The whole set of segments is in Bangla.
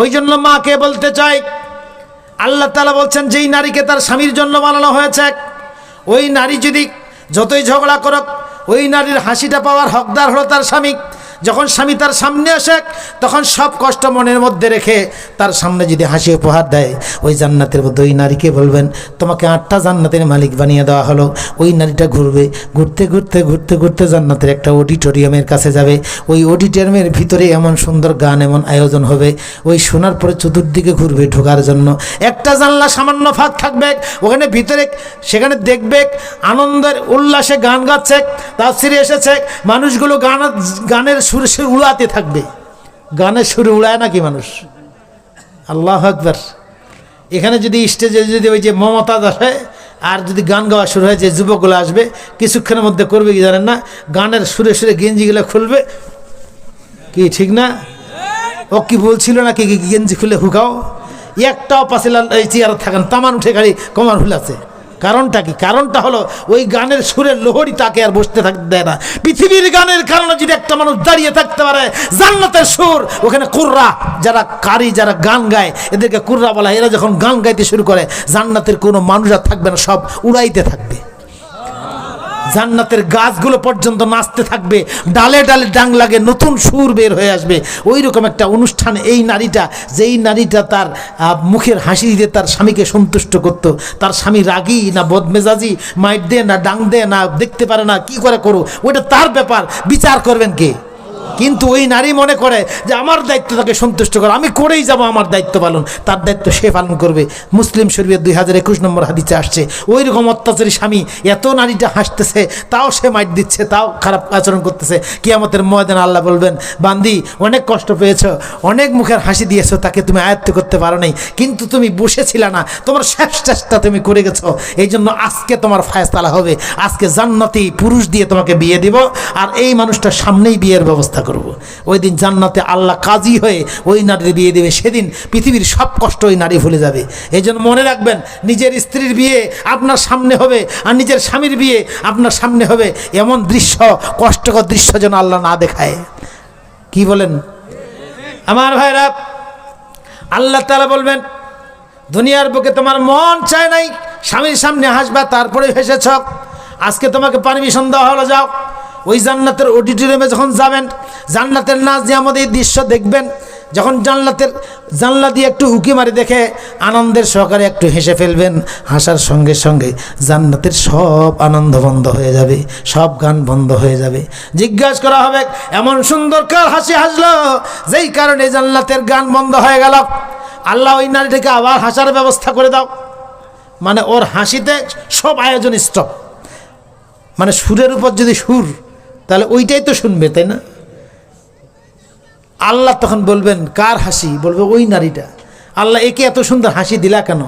ওই জন্য মাকে বলতে চাই, আল্লাহ তালা বলছেন, যেই নারীকে তার স্বামীর জন্য বানানো হয়েছে, ওই নারী যদি যতই ঝগড়া করক, ওই নারীর হাসিটা পাওয়ার হকদার হলো তার স্বামী। যখন স্বামী তার সামনে আসে, তখন সব কষ্ট মনের মধ্যে রেখে তার সামনে যদি হাসি উপহার দেয়, ওই জান্নাতের মধ্যে ওই নারীকে বলবেন, তোমাকে আটটা জান্নাতের মালিক বানিয়ে দেওয়া হলো। ওই নারীটা ঘুরবে, ঘুরতে ঘুরতে ঘুরতে ঘুরতে জান্নাতের একটা অডিটোরিয়ামের কাছে যাবে। ওই অডিটোরিয়ামের ভিতরে এমন সুন্দর গান, এমন আয়োজন হবে। ওই শোনার পরে চতুর্দিকে ঘুরবে ঢোকার জন্য। একটা জানলা সামান্য ফাঁক থাকবে, ওখানে ভিতরে সেখানে দেখবে আনন্দের উল্লাসে গান গাচ্ছে তাফসিরে এসেছে। মানুষগুলো গান, গানের সুরে সুরে উড়াতে থাকবে। গানের সুরে উড়ায় নাকি মানুষ? আল্লাহ আকবর। এখানে যদি স্টেজে যদি ওই যে মমতা আসে, আর যদি গান গাওয়া শুরু হয়, যে যুবকগুলো আসবে, কিছুক্ষণের মধ্যে করবে কি জানেন না? গানের সুরে সুরে গেঞ্জিগুলো খুলবে। কি ঠিক না? ও কি বলছিল না কি গেঞ্জি খুলে হুকাও? একটাও পাশে এই চেয়ার থাকেন তামান উঠে গাড়ি কমার আছে। কারণটা কি? কারণটা হলো ওই গানের সুরের লোহরি তাকে আর বসতে থাকতে দেয় না। পৃথিবীর গানের কারণে যদি একটা মানুষ দাঁড়িয়ে থাকতে পারে, জান্নাতের সুর, ওখানে কুর্রা, যারা কারি, যারা গান গায়, এদেরকে কুর্রা বলা এরা যখন গান গাইতে শুরু করে, জান্নাতের কোনো মানুষ আর থাকবে না, সব উড়াইতে থাকবে। জান্নাতের গাছগুলো পর্যন্ত নাচতে থাকবে, ডালে ডালে ডাং লাগে, নতুন সুর বের হয়ে আসবে। ওই রকম একটা অনুষ্ঠান এই নারীটা, যেই নারীটা তার মুখের হাসি দিয়ে তার স্বামীকে সন্তুষ্ট করত। তার স্বামী রাগি না বদমেজাজি মাইট দে না ডাং দে না, দেখতে পারে না, কি করে করো? ওটা তার ব্যাপার। বিচার করবেন কে? কিন্তু ওই নারী মনে করে যে আমার দায়িত্ব তাকে সন্তুষ্ট করা। আমি করেই যাব আমার দায়িত্ব পালন। তার দায়িত্ব সে পালন করবে। মুসলিম শরীফের দুই হাজার একুশ নম্বর হাদিসে আসছে ওই রকম অত্যাচারী স্বামী এত নারীটা হাসতেছে, তাও সে মাইট দিচ্ছে, তাও খারাপ আচরণ করতেছে। কিয়ামতের ময়দান আল্লাহ বলবেন, বান্দি, অনেক কষ্ট পেয়েছ, অনেক মুখের হাসি দিয়েছ, তাকে তুমি আয়ত্ত করতে পারো নাই। কিন্তু তুমি বসেছিল না। তোমার শেষ চেষ্টা তুমি করে গেছো। এই জন্য আজকে তোমার ফায়সালা হবে। আজকে জান্নাতি পুরুষ দিয়ে তোমাকে বিয়ে দিব। আর এই মানুষটার সামনেই বিয়ের ব্যবস্থা করব। ওই দিন জান্নাতে আল্লাহ কাজী হয়ে ওই নারীর বিয়ে দেবে। সেদিন পৃথিবীর সব কষ্ট ওই নারী ভুলে যাবে। এই জন্য মনে রাখবেন, নিজের স্ত্রীর বিয়ে আপনার সামনে হবে আর নিজের স্বামীর বিয়ে আপনার সামনে হবে। এমন দৃশ্য, কষ্টকর দৃশ্য যেন আল্লাহ না দেখায়। কি বলেন? আমার ভাইরা, আল্লাহ তালা বলবেন, দুনিয়ার বুকে তোমার মন চায় নাই, স্বামীর সামনে হাসবা, তারপরে হেসেছ। আজকে তোমাকে পারমিশন দেওয়া হলো, যাও। ওই জান্নাতের অডিটোরিয়ামে যখন যাবেন জান্নাতের নাচ আমাদের এই দৃশ্য দেখবেন। যখন জান্নাতের জানলা দিয়ে একটু উকি মারি দেখে আনন্দের সহকারে একটু হেসে ফেলবেন, হাসার সঙ্গে সঙ্গে জান্নাতের সব আনন্দ বন্ধ হয়ে যাবে, সব গান বন্ধ হয়ে যাবে। জিজ্ঞাসা করা হবে, এমন সুন্দর কার হাসি হাসলো? যেই কারণে জান্নাতের গান বন্ধ হয়ে গেল? আল্লাহ ওই নারীটাকে আবার হাসার ব্যবস্থা করে দাও। মানে ওর হাসিতে সব আয়োজন স্টপ মানে সুরের উপর যদি সুর, তাহলে ওইটাই তো শুনবে, তাই না? আল্লাহ তখন বলবেন, কার হাসি? বলবে, ওই নারীটা। আল্লাহ একে এত সুন্দর হাসি দিলা কেন?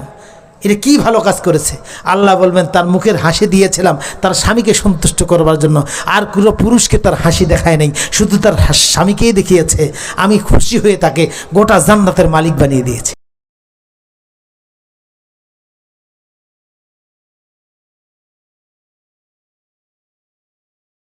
এটা কি ভালো কাজ করেছে? আল্লাহ বলবেন, তার মুখের হাসি দিয়েছিলাম, তার স্বামীকে সন্তুষ্ট করবার জন্য। আর কোনো পুরুষকে তার হাসি দেখায় নাই, শুধু তার স্বামীকেই দেখিয়েছে। আমি খুশি হয়ে তাকে গোটা জান্নাতের মালিক বানিয়ে দিয়েছি।